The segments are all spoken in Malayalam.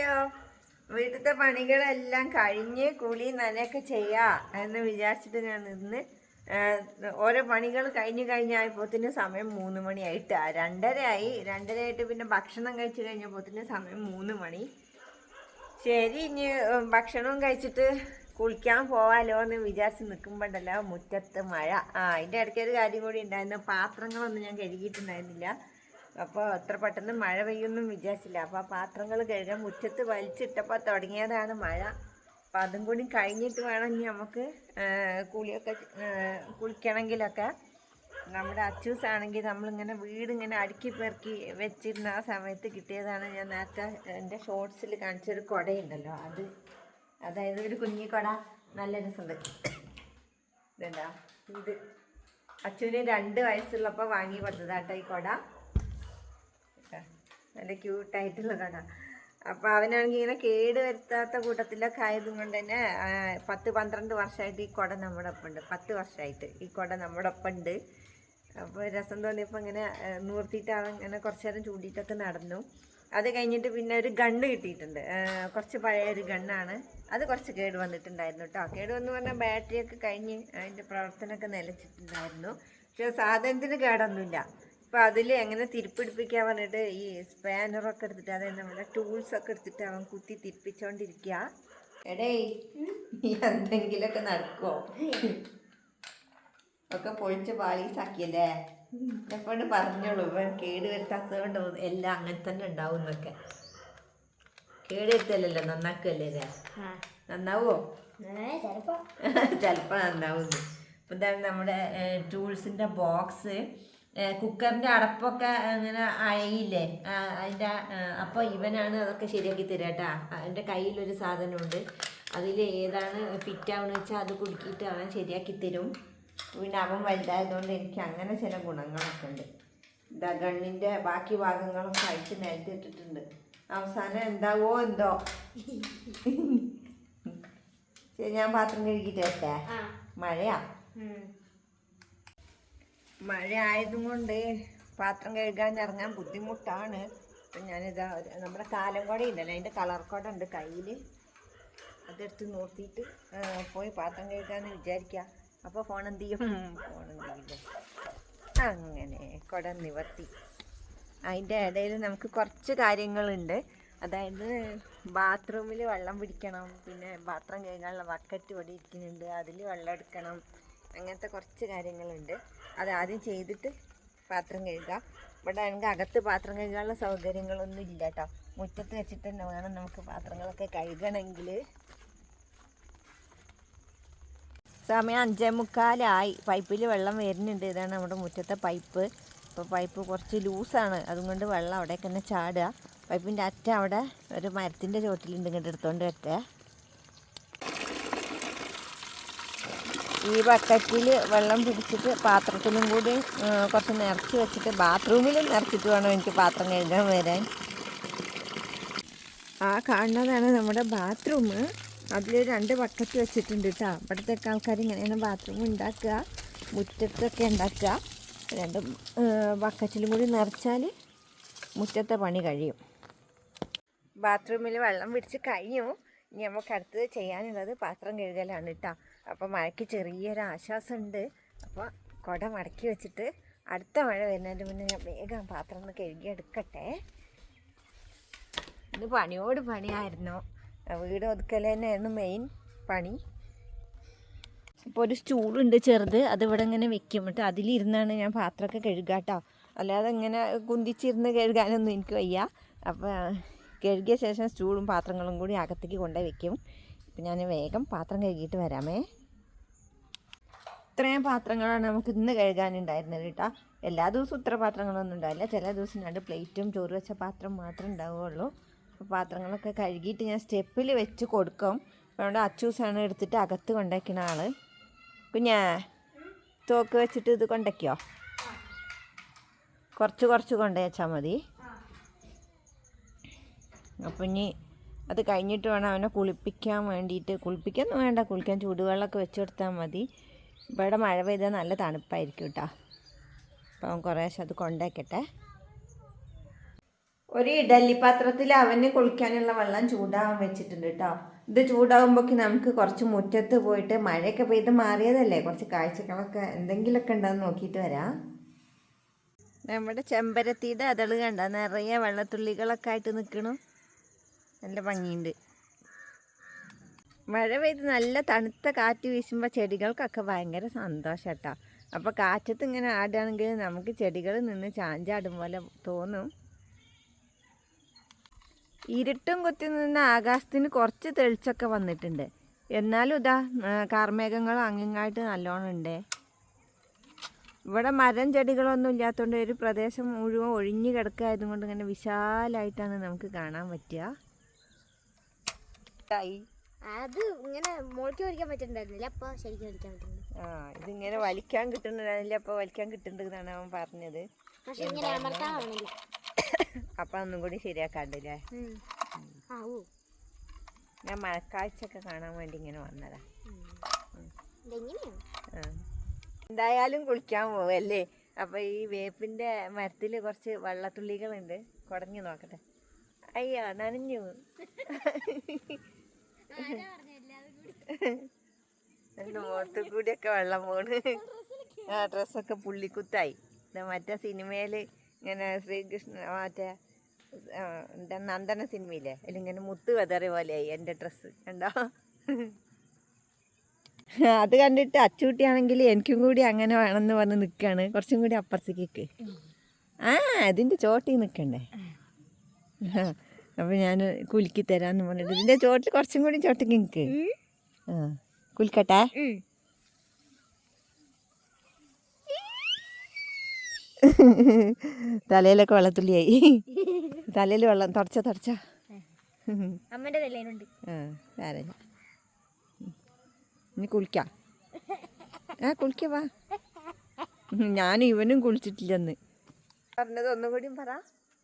ഹലോ വീട്ടിലത്തെ പണികളെല്ലാം കഴിഞ്ഞ് കുളി നനയൊക്കെ ചെയ്യാ എന്ന് വിചാരിച്ചിട്ട് ഞാൻ നിന്ന് ഓരോ പണികൾ കഴിഞ്ഞ് കഴിഞ്ഞായപ്പോത്തിന് സമയം മൂന്ന് മണിയായിട്ട്. രണ്ടരയായി. രണ്ടരയായിട്ട് പിന്നെ ഭക്ഷണം കഴിച്ച് കഴിഞ്ഞപ്പോത്തിന് സമയം മൂന്ന് മണി. ശരി ഇനി ഭക്ഷണവും കഴിച്ചിട്ട് കുളിക്കാൻ പോവാലോ എന്ന് വിചാരിച്ച് നിൽക്കുമ്പോണ്ടല്ലോ മുറ്റത്ത് മഴ. ആ അതിന്റെ ഇടയ്ക്ക് ഒരു കാര്യം കൂടി ഉണ്ടായിരുന്നു. പാത്രങ്ങളൊന്നും ഞാൻ കഴുകിയിട്ടുണ്ടായിരുന്നില്ല. അപ്പോൾ അത്ര പെട്ടെന്ന് മഴ പെയ്യൊന്നും വിചാരിച്ചില്ല. അപ്പോൾ പാത്രങ്ങൾ കഴുകാൻ മുറ്റത്ത് വലിച്ചിട്ടപ്പോൾ തുടങ്ങിയതാണ് മഴ. അപ്പോൾ അതും കൂടി കഴിഞ്ഞിട്ട് വേണം ഇനി നമുക്ക് കുളിയൊക്കെ കുളിക്കണമെങ്കിലൊക്കെ നമ്മുടെ അച്ചൂസ് ആണെങ്കിൽ നമ്മളിങ്ങനെ വീട് ഇങ്ങനെ അടുക്കി പെറുക്കി വെച്ചിരുന്ന ആ സമയത്ത് കിട്ടിയതാണ് ഞാൻ നേരത്തെ എന്റെ ഷോർട്സിൽ കാണിച്ചൊരു കുടയുണ്ടല്ലോ. അത് അതായത് ഒരു കുഞ്ഞി കുട. നല്ല രസമുണ്ട്. ഇതെന്താ? ഇത് അച്ഛന് രണ്ട് വയസ്സുള്ളപ്പോൾ വാങ്ങി കൊടുത്തതാട്ടോ ഈ കുട. നല്ല ക്യൂട്ടായിട്ടുള്ള കട. അപ്പോൾ അവനാണെങ്കിൽ ഇങ്ങനെ കേട് വരുത്താത്ത കൂട്ടത്തിലൊക്കെ ആയതും കൊണ്ട് തന്നെ പത്ത് പന്ത്രണ്ട് വർഷമായിട്ട് ഈ കുട നമ്മുടെ ഒപ്പം ഉണ്ട് പത്ത് വർഷമായിട്ട് ഈ കുട നമ്മുടെ ഒപ്പം ഉണ്ട് അപ്പോൾ രസം തോന്നിയപ്പോൾ ഇങ്ങനെ നൂർത്തിയിട്ട് അവൻ ഇങ്ങനെ കുറച്ച് നേരം ചൂണ്ടിയിട്ടൊക്കെ നടന്നു. അത് കഴിഞ്ഞിട്ട് പിന്നെ ഒരു ഗണ്ണ് കിട്ടിയിട്ടുണ്ട്. കുറച്ച് പഴയ ഒരു ഗണ്ണാണ്. അത് കുറച്ച് കേട് വന്നിട്ടുണ്ടായിരുന്നു കേട്ടോ കേട് വന്ന് പറഞ്ഞാൽ ബാറ്ററിയൊക്കെ കഴിഞ്ഞ് അതിന്റെ പ്രവർത്തനമൊക്കെ നിലച്ചിട്ടുണ്ടായിരുന്നു. പക്ഷേ സാധനത്തിന് കേടൊന്നുമില്ല. അപ്പോൾ അതിൽ എങ്ങനെ തിരിപ്പിടിപ്പിക്കാൻ പറഞ്ഞിട്ട് ഈ സ്പാനറൊക്കെ എടുത്തിട്ട് അതായത് നമ്മുടെ ടൂൾസ് ഒക്കെ എടുത്തിട്ട് അവൻ കുത്തി തിരിപ്പിച്ചോണ്ടിരിക്കുക എടേ നീ എന്തെങ്കിലുമൊക്കെ നടക്കുമോ ഒക്കെ പൊളിച്ച് പാളീസാക്കിയല്ലേ? എപ്പോഴും പറഞ്ഞോളൂ ഇവൻ കേട് വരുത്താത്തത് കൊണ്ട് എല്ലാം അങ്ങനെ തന്നെ ഉണ്ടാവും എന്നൊക്കെ. കേട് വരുത്തല്ലല്ലോ നന്നാക്കല്ലേ അല്ലേ നന്നാവോ? ചിലപ്പോ. ചിലപ്പോൾ നന്നാവുന്നു ഇപ്പം നമ്മുടെ ടൂൾസിന്റെ ബോക്സ്. കുക്കറിന്റെ അടപ്പൊക്കെ അങ്ങനെ അഴയില്ലേ അതിന്റെ അപ്പോൾ ഇവനാണ് അതൊക്കെ ശരിയാക്കി തരിക കേട്ടാ എന്റെ കയ്യിലൊരു സാധനമുണ്ട്. അതിൽ ഏതാണ് ഫിറ്റാവെന്ന് വെച്ചാൽ അത് കുടുക്കിയിട്ട് അവൻ ശരിയാക്കി തരും. പിന്നെ അവൻ വലുതായതുകൊണ്ട് എനിക്ക് അങ്ങനെ ചില ഗുണങ്ങളൊക്കെ ഉണ്ട്. ഇതാ ഗണ്ണിന്റെ ബാക്കി ഭാഗങ്ങളൊക്കെ അഴിച്ച് നിലത്തിട്ടിട്ടുണ്ട് അവസാനം എന്താവോ എന്തോ. ശരി ഞാൻ പാത്രം കഴുകിയിട്ട് ആ. മഴയാ. മഴ ആയതും കൊണ്ട് പാത്രം കഴുകാൻ ഇറങ്ങാൻ ബുദ്ധിമുട്ടാണ്. അപ്പം ഞാനിതാ നമ്മുടെ കാലം കുട ഉണ്ടല്ലോ അതിന്റെ കളർ കുട ഉണ്ട് കയ്യിൽ അതെടുത്ത് നോക്കിയിട്ട് പോയി പാത്രം കഴുകാന്ന് വിചാരിക്കുക അപ്പോൾ ഫോൺ എന്ത് ചെയ്യും? ഫോൺ എന്ത് അങ്ങനെ കുട നിവർത്തി. അതിന്റെ ഇടയിൽ നമുക്ക് കുറച്ച് കാര്യങ്ങളുണ്ട്. അതായത് ബാത്റൂമിൽ വെള്ളം പിടിക്കണം പിന്നെ പാത്രം കഴുകാനുള്ള ബക്കറ്റ് ഇവിടെ ഇരിക്കുന്നുണ്ട് അതിൽ വെള്ളം എടുക്കണം. അങ്ങനത്തെ കുറച്ച് കാര്യങ്ങളുണ്ട്. അത് ആദ്യം ചെയ്തിട്ട് പാത്രം കഴുകാം. ഇവിടെ എനിക്ക് അകത്ത് പാത്രം കഴുകാനുള്ള സൗകര്യങ്ങളൊന്നും ഇല്ല കേട്ടോ. മുറ്റത്ത് വെച്ചിട്ട് തന്നെ വേണം നമുക്ക് പാത്രങ്ങളൊക്കെ കഴുകണമെങ്കിൽ സമയം അഞ്ചേ മുക്കാലായി. പൈപ്പിൽ വെള്ളം വരുന്നുണ്ട്. ഇതാണ് നമ്മുടെ മുറ്റത്തെ പൈപ്പ്. ഇപ്പോൾ പൈപ്പ് കുറച്ച് ലൂസാണ്. അതുകൊണ്ട് വെള്ളം അവിടേക്ക് തന്നെ ചാടുക. പൈപ്പിന്റെ അറ്റ അവിടെ ഒരു മരത്തിന്റെ ചോട്ടിലുണ്ട് ഇങ്ങോട്ട് എടുത്തുകൊണ്ട് വരട്ടെ. ഈ ബക്കറ്റിൽ വെള്ളം പിടിച്ചിട്ട് പാത്രത്തിലും കൂടി കുറച്ച് നിറച്ച് വെച്ചിട്ട് ബാത്റൂമിലും നിറച്ചിട്ട് വേണം എനിക്ക് പാത്രം കഴുകാൻ വരാൻ. ആ കാണുന്നതാണ് നമ്മുടെ ബാത്റൂം. അതിൽ രണ്ട് ബക്കറ്റ് വെച്ചിട്ടുണ്ട് കേട്ടോ. ഇവിടുത്തെ ആൾക്കാർ ഇങ്ങനെയാണ് ബാത്റൂം ഉണ്ടാക്കുക. മുറ്റത്തൊക്കെ ഉണ്ടാക്കുക. രണ്ടും ബക്കറ്റിലും കൂടി നിറച്ചാൽ മുറ്റത്തെ പണി കഴിയും. ബാത്റൂമിൽ വെള്ളം പിടിച്ച് കഴിഞ്ഞു. ഇനി നമുക്ക് അടുത്തത് ചെയ്യാനുള്ളത് പാത്രം കഴുകലാണ് കേട്ടോ. അപ്പോൾ മഴയ്ക്ക് ചെറിയൊരു ആശ്വാസമുണ്ട്. അപ്പോൾ കുട മടക്കി വെച്ചിട്ട് അടുത്ത മഴ വരുന്നതിന് മുന്നേ ഞാൻ വേഗം പാത്രം ഒന്ന് കഴുകി എടുക്കട്ടെ ഇത് പണിയോട് പണിയായിരുന്നു. വീട് ഒതുക്കൽ തന്നെയായിരുന്നു മെയിൻ പണി. ഇപ്പോൾ ഒരു സ്റ്റൂളുണ്ട് ചെറുത്. അത് ഇവിടെ ഇങ്ങനെ വെക്കും. കേട്ടോ അതിലിരുന്നാണ് ഞാൻ പാത്രമൊക്കെ കഴുകാട്ടോ. അല്ലാതെ ഇങ്ങനെ കുന്തിച്ചിരുന്ന് കഴുകാനൊന്നും എനിക്ക് വയ്യ. അപ്പോൾ കഴുകിയ ശേഷം സ്റ്റൂളും പാത്രങ്ങളും കൂടി അകത്തേക്ക് കൊണ്ടുപോയി വെക്കും. ഇപ്പം ഞാൻ വേഗം പാത്രം കഴുകിയിട്ട് വരാമേ. ഇത്രയും പാത്രങ്ങളാണ് നമുക്ക് ഇന്ന് കഴുകാനുണ്ടായിരുന്നത് കേട്ടോ. എല്ലാ ദിവസവും ഇത്ര പാത്രങ്ങളൊന്നും ഉണ്ടാവില്ല. ചില ദിവസം രണ്ട് പ്ലേറ്റും ചോറ് വെച്ച പാത്രം മാത്രമേ ഉണ്ടാവുകയുള്ളൂ. അപ്പോൾ പാത്രങ്ങളൊക്കെ കഴുകിയിട്ട് ഞാൻ സ്റ്റെപ്പിൽ വെച്ച് കൊടുക്കും. അതുകൊണ്ട് അച്ചൂസാണ് എടുത്തിട്ട് അകത്ത് കൊണ്ടുവയ്ക്കുന്ന ആൾ കുഞ്ഞാ തോക്ക് വെച്ചിട്ട് ഇത് കൊണ്ടേക്കോ? കുറച്ച് കുറച്ച് കൊണ്ടുവച്ചാൽ മതി. അപ്പം ഇനി അത് കഴിഞ്ഞിട്ട് വേണം അവനെ കുളിപ്പിക്കാൻ വേണ്ടിയിട്ട്. കുളിപ്പിക്കൊന്നും വേണ്ട. കുളിക്കാൻ ചൂടുവെള്ളമൊക്കെ വെച്ച് കൊടുത്താൽ മതി. ഇവിടെ മഴ പെയ്താൽ നല്ല തണുപ്പായിരിക്കും കേട്ടോ അപ്പം കുറേശ്ശെ അത് കൊണ്ടേക്കട്ടെ. ഒരു ഇഡലി പാത്രത്തിൽ അവന് കുളിക്കാനുള്ള വെള്ളം ചൂടാവാൻ വെച്ചിട്ടുണ്ട് കേട്ടോ ഇത് ചൂടാവുമ്പോഴേക്ക് നമുക്ക് കുറച്ച് മുറ്റത്ത് പോയിട്ട് മഴയൊക്കെ പെയ്ത് മാറിയതല്ലേ? കുറച്ച് കാഴ്ചകളൊക്കെ എന്തെങ്കിലുമൊക്കെ ഉണ്ടോയെന്ന് നോക്കിയിട്ട് വരാം. നമ്മുടെ ചെമ്പരത്തിയുടെ അതൾ കണ്ട? നിറയെ വെള്ളത്തുള്ളികളൊക്കെ ആയിട്ട് നിൽക്കണു നല്ല ഭംഗിയുണ്ട്. മഴ പെയ്ത് നല്ല തണുത്ത കാറ്റ് വീശുമ്പോൾ ചെടികൾക്കൊക്കെ ഭയങ്കര സന്തോഷം കേട്ടോ അപ്പോൾ കാറ്റത്ത് ഇങ്ങനെ ആടുകയാണെങ്കിൽ നമുക്ക് ചെടികൾ നിന്ന് ചാഞ്ചാടും പോലെ തോന്നും. ഇരുട്ടും കുത്തി നിന്ന് ആകാശത്തിന് കുറച്ച് തെളിച്ചൊക്കെ വന്നിട്ടുണ്ട്. എന്നാലും ഇതാ കാർമേഘങ്ങൾ അങ്ങിങ്ങായിട്ട് നല്ലോണം ഉണ്ട്. ഇവിടെ മരം ചെടികളൊന്നും ഇല്ലാത്തതുകൊണ്ട് ഒരു പ്രദേശം മുഴുവൻ ഒഴിഞ്ഞു കിടക്കായതുകൊണ്ട് ഇങ്ങനെ വിശാലമായിട്ടാണ് നമുക്ക് കാണാൻ പറ്റുക. അത് ഇങ്ങനെ മോൾക്ക് വലിക്കാൻ പറ്റുന്നുണ്ടായിരുന്നില്ല അപ്പൊ ശരിക്കും വലിക്കാൻ പറ്റുന്നു ആ ഇതിങ്ങനെ വലിക്കാൻ കിട്ടുന്നില്ല അപ്പൊ വലിക്കാൻ കിട്ടുന്നുണ്ടെന്നാണ് അവൻ പറഞ്ഞത്. പക്ഷെ ഇങ്ങനെ അമർത്താൻ അപ്പം ഒന്നും കൂടി ശരിയാക്കാണ്ടല്ലേ? ഞാൻ മഴക്കാഴ്ച ഒക്കെ ഞാൻ മഴക്കാഴ്ചയൊക്കെ കാണാൻ വേണ്ടി ഇങ്ങനെ വന്നതാ. എന്തായാലും കുളിക്കാൻ പോവല്ലേ? അപ്പൊ ഈ വേപ്പിന്റെ മരത്തിൽ കുറച്ച് വെള്ളത്തുള്ളികളുണ്ട്. കുടഞ്ഞു നോക്കട്ടെ. അയ്യോ നനഞ്ഞു. മുഖത്ത് കൂടിയൊക്കെ വെള്ളം പോണ്. ആ ഡ്രസ്സൊക്കെ പുള്ളിക്കുത്തായി. മറ്റേ സിനിമയിൽ ഇങ്ങനെ ശ്രീകൃഷ്ണ മറ്റേ എന്താ നന്ദന സിനിമയില്ലേ? അതിലിങ്ങനെ മുത്ത് വെതറിയ പോലെയായി എന്റെ ഡ്രസ്സ്. കണ്ടോ? അത് കണ്ടിട്ട് അച്ചുകുട്ടിയാണെങ്കിൽ എനിക്കും കൂടി അങ്ങനെ വേണമെന്ന് പറഞ്ഞ് നിൽക്കുകയാണ് കുറച്ചും കൂടി അപ്പുറത്തേക്ക് ആ അതിന്റെ ചോട്ടിൽ നിൽക്കണ്ടേ അപ്പോൾ ഞാൻ കുലുക്കി തരാമെന്ന് പറഞ്ഞിട്ട്. ഇതിന്റെ ചോട്ടിൽ കുറച്ചും കൂടി ചോട്ടിക്ക് നിൽക്ക് ആ കുലുക്കട്ടെ. തലയിലൊക്കെ വെള്ളത്തുള്ളിയായി. തലയിൽ വെള്ളം തുടച്ച തുടച്ച. അമ്മന്റെ തലയിലുണ്ട്. ആ സാരമില്ല ഇനി കുളിക്കാം. ആ കുളിക്ക വാ. ഞാൻ ഇവനും കുളിച്ചിട്ടില്ലെന്ന്. പറഞ്ഞത് ഒന്നുകൂടിയും പറ.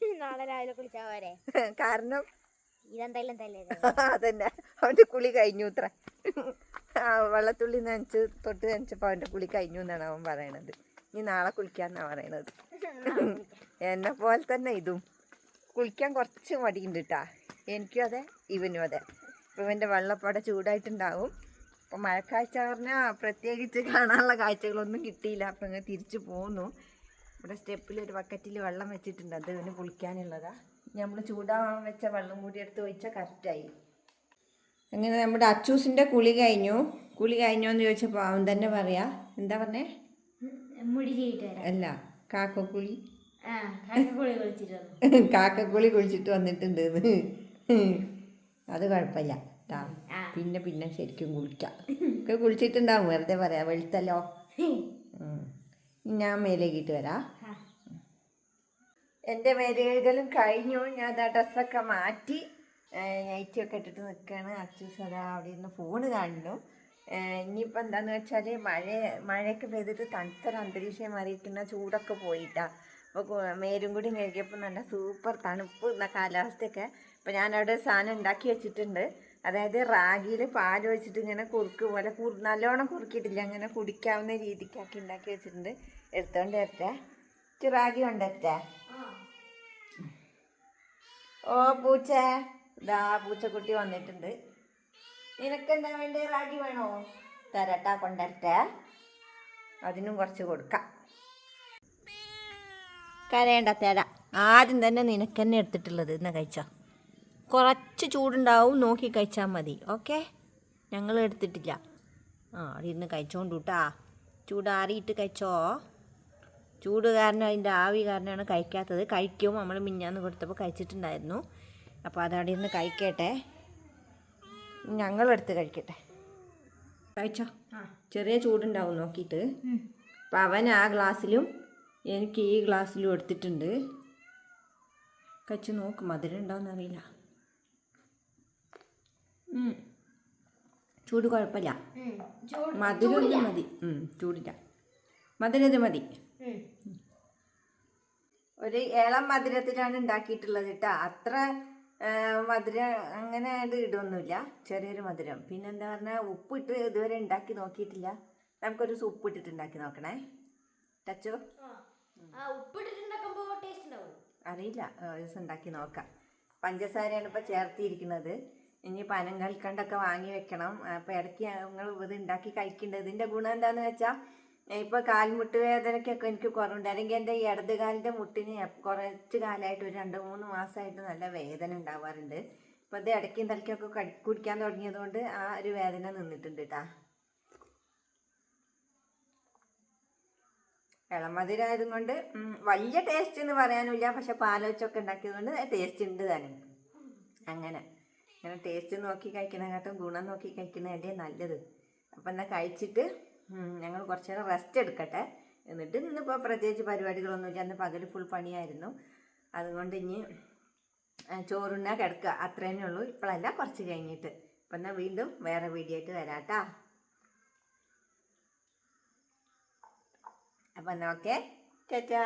നാളെ രാവിലെ കുളിച്ചാ പോരെ? കാരണം ഇതെന്തായാലും തല്ലേ അതന്നെ. അവന്റെ കുളി കഴിഞ്ഞു ഇത്ര. വെള്ളത്തുള്ളി നനച്ച് തൊട്ട് നനച്ചപ്പോൾ അവന്റെ കുളി കഴിഞ്ഞു എന്നാണ് അവൻ പറയണത്. ഇനി നാളെ കുളിക്കാന്നാ പറയണത്. എന്നെ പോലെ തന്നെ ഇതും. കുളിക്കാൻ കുറച്ച് മടിയുണ്ട് കേട്ടാ എനിക്കും അതെ ഇവനും അതെ. ഇപ്പം ഇവന്റെ വെള്ളപ്പട ചൂടായിട്ടുണ്ടാവും. അപ്പം മഴക്കാഴ്ച പറഞ്ഞാൽ പ്രത്യേകിച്ച് കാണാനുള്ള കാഴ്ചകളൊന്നും കിട്ടിയില്ല. അപ്പം ഇങ്ങനെ തിരിച്ചു പോന്നു. ഇവിടെ സ്റ്റെപ്പിൽ ഒരു ബക്കറ്റിൽ വെള്ളം വെച്ചിട്ടുണ്ട്. അത് ഇവന് കുളിക്കാനുള്ളതാ. നമ്മൾ ചൂടാവാൻ വെച്ച വെള്ളം കൂടി എടുത്ത് ഒഴിച്ചാൽ കറക്റ്റായി അങ്ങനെ നമ്മുടെ അച്ചൂസിന്റെ കുളി കഴിഞ്ഞു. കുളി കഴിഞ്ഞോ എന്ന് ചോദിച്ചപ്പോൾ അവൻ തന്നെ പറയാ. എന്താ പറഞ്ഞേ? മുടി അല്ല കാക്കക്കുളി. കാക്കക്കുളി കുളിച്ചിട്ട് വന്നിട്ടുണ്ട് അത് കുഴപ്പമില്ല. പിന്നെ പിന്നെ ശരിക്കും കുളിക്കാം. ഒക്കെ കുളിച്ചിട്ടുണ്ടാവും. വെറുതെ പറയാം വെളുത്തല്ലോ. ഞാൻ മേലേക്കിട്ട് വരാം. വരാ എന്റെ മേലുകഴുകലും കഴിഞ്ഞു. ഞാൻ ആ ഡ്രസ്സൊക്കെ മാറ്റി നൈറ്റിയൊക്കെ ഇട്ടിട്ട് നിൽക്കുകയാണ് അച്ചൂസ് അതാ അവിടെ ഇരുന്ന് ഫോണ് കാണുന്നു ഇനിയിപ്പോൾ എന്താണെന്ന് വെച്ചാൽ മഴ മഴയൊക്കെ പെയ്തിട്ട് തണുത്തൊരു അന്തരീക്ഷം മാറിയിട്ടുണ്ട് ചൂടൊക്കെ പോയിട്ടാ. അപ്പോൾ മേലും കൂടി കഴുകിയപ്പോൾ നല്ല സൂപ്പർ തണുപ്പ് എന്ന കാലാവസ്ഥയൊക്കെ. അപ്പോൾ ഞാനവിടെ സാധനം ഉണ്ടാക്കി വെച്ചിട്ടുണ്ട്. അതായത് റാഗിയിൽ പാൽ ഒഴിച്ചിട്ട് ഇങ്ങനെ കുറുക്ക് പോലെ കുറു നല്ലോണം കുറുക്കിയിട്ടില്ല. അങ്ങനെ കുടിക്കാവുന്ന രീതിക്കാക്കി ഉണ്ടാക്കി വെച്ചിട്ടുണ്ട്. എടുത്തോണ്ട് വരട്ടെ. റാഗി കൊണ്ടുവരട്ടെ ഓ പൂച്ച. ഇതാ പൂച്ചക്കുട്ടി വന്നിട്ടുണ്ട്. നിനക്കെന്താ വേണ്ടേ? റാഗി വേണോ? തരട്ടാ കൊണ്ടുവരട്ടെ അതിനും കുറച്ച് കൊടുക്കാം. കരയേണ്ട തരാം. ആദ്യം തന്നെ നിനക്ക് തന്നെ എടുത്തിട്ടുള്ളത്. എന്നാ കഴിച്ചോ. കുറച്ച് ചൂടുണ്ടാവും നോക്കി കഴിച്ചാൽ മതി. ഓക്കെ? ഞങ്ങൾ എടുത്തിട്ടില്ല. ആ അവിടെ ഇരുന്ന് കഴിച്ചോണ്ട് കൂട്ടാ ചൂടാറിയിട്ട് കഴിച്ചോ? ചൂട് കാരണം അതിന്റെ ആവി കാരണമാണ് കഴിക്കാത്തത്. കഴിക്കും. നമ്മൾ മിഞ്ഞാന്ന് കൊടുത്തപ്പോൾ കഴിച്ചിട്ടുണ്ടായിരുന്നു. അപ്പോൾ അതവിടെ ഇരുന്ന് കഴിക്കട്ടെ. ഞങ്ങളെടുത്ത് കഴിക്കട്ടെ. കഴിച്ചോ? ചെറിയ ചൂടുണ്ടാവും നോക്കിയിട്ട്. അപ്പം അവൻ ആ ഗ്ലാസ്സിലും എനിക്ക് ഈ ഗ്ലാസ്സിലും എടുത്തിട്ടുണ്ട്. കഴിച്ച് നോക്ക് മധുരം ഉണ്ടാവുമെന്ന് അറിയില്ല ഉം. ചൂട് കുഴപ്പമില്ല. മധുരം മതി. ചൂടില്ല. മധുരത് മതി. ഒരു ഏളം മധുരത്തിലാണ് ഉണ്ടാക്കിയിട്ടുള്ളത് കേട്ടോ. അത്ര മധുരം അങ്ങനെ ഇടൊന്നുമില്ല. ചെറിയൊരു മധുരം. പിന്നെന്താ പറഞ്ഞാൽ ഉപ്പിട്ട് ഇതുവരെ ഉണ്ടാക്കി നോക്കിയിട്ടില്ല. നമുക്കൊരു ദിവസം ഉപ്പിട്ടിട്ട് ഉണ്ടാക്കി നോക്കണേ. ടച്ചോ? അറിയില്ല. ഒരു ദിവസം ഉണ്ടാക്കി നോക്കാം. പഞ്ചസാരയാണ് ഇപ്പോൾ ചേർത്തിയിരിക്കുന്നത് ഇനി പനം കൽക്കണ്ടൊക്കെ വാങ്ങി വെക്കണം. അപ്പോൾ ഇടയ്ക്ക് ഞങ്ങൾ ഇത് ഉണ്ടാക്കി കഴിക്കേണ്ടത്. ഇതിന്റെ ഗുണം എന്താണെന്ന് വെച്ചാൽ ഇപ്പോൾ കാൽമുട്ട് വേദനയ്ക്കൊക്കെ എനിക്ക് കുറവുണ്ട്. അല്ലെങ്കിൽ എന്റെ ഈ ഇടത് കാലിന്റെ മുട്ടിന് കുറച്ച് കാലമായിട്ട് ഒരു രണ്ട് മൂന്ന് മാസമായിട്ട് നല്ല വേദന ഉണ്ടാവാറുണ്ട്. ഇപ്പോൾ അത് ഇടയ്ക്കും തലയ്ക്കൊക്കെ കടി കുടിക്കാൻ തുടങ്ങിയതുകൊണ്ട് ആ ഒരു വേദന നിന്നിട്ടുണ്ട് കേട്ടാ ഇളമധുരമായത് കൊണ്ട് വലിയ ടേസ്റ്റ് എന്ന് പറയാനില്ല പക്ഷെ പാലോച്ചൊക്കെ ഉണ്ടാക്കിയത് കൊണ്ട് ടേസ്റ്റ് ഉണ്ട് തന്നെ. അങ്ങനെ. അങ്ങനെ ടേസ്റ്റ് നോക്കി കഴിക്കണേക്കാട്ടും ഗുണം നോക്കി കഴിക്കണതല്ലേ നല്ലത്. അപ്പം എന്നാൽ കഴിച്ചിട്ട് ഞങ്ങൾ കുറച്ച് നേരം റെസ്റ്റ് എടുക്കട്ടെ. എന്നിട്ട് ഇന്നിപ്പോൾ പ്രത്യേകിച്ച് പരിപാടികളൊന്നുമില്ല. അന്ന് പകൽ ഫുൾ പണിയായിരുന്നു. അതുകൊണ്ട് ഇനി ചോറുണ്ണാ കിടക്കുക. അത്രേനേ ഉള്ളൂ. ഇപ്പോഴല്ല കുറച്ച് കഴിഞ്ഞിട്ട്. അപ്പം എന്നാൽ വീണ്ടും വേറെ വീഡിയോ ആയിട്ട് വരാട്ടാ. അപ്പം എന്നാൽ ഓക്കെ ചേച്ചാ